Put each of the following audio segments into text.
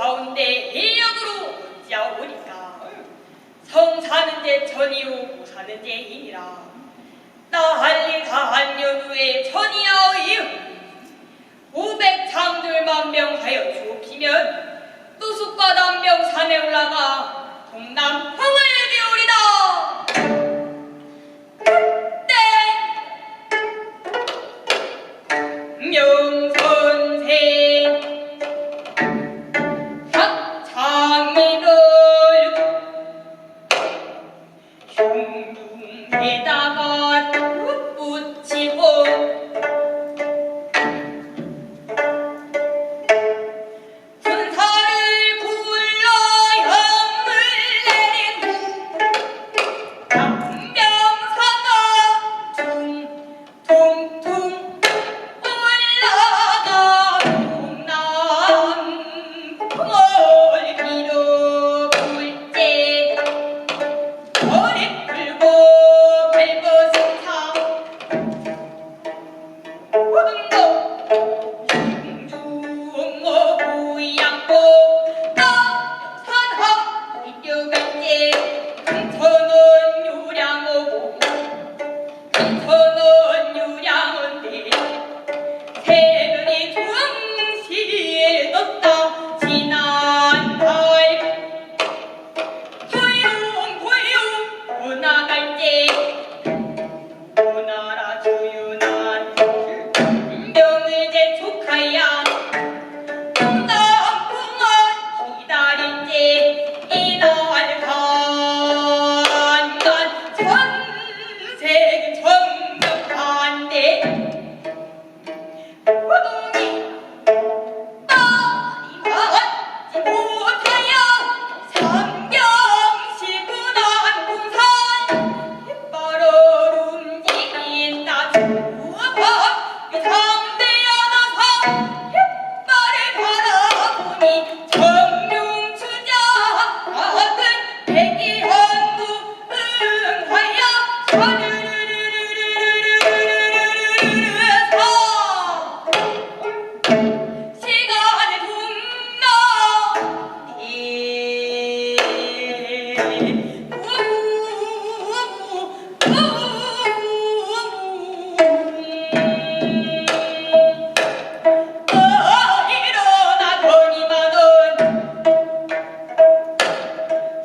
가운데 내역으로 지어오니까 성 사는데 전이요 고 사는데 이니라. 나한리다한년 후에 천이여 이음. 오백 장들만 명하여 좁히면 또 숲과 남병 산에 올라가 동남 Thank. Oh.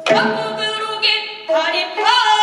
한국으로 긴 다리 펴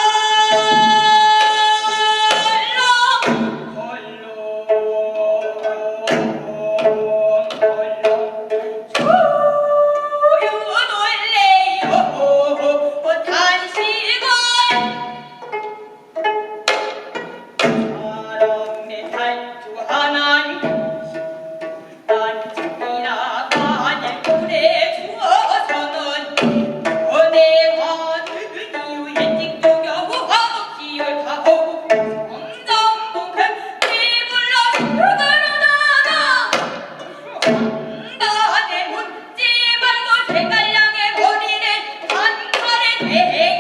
Ei, ei.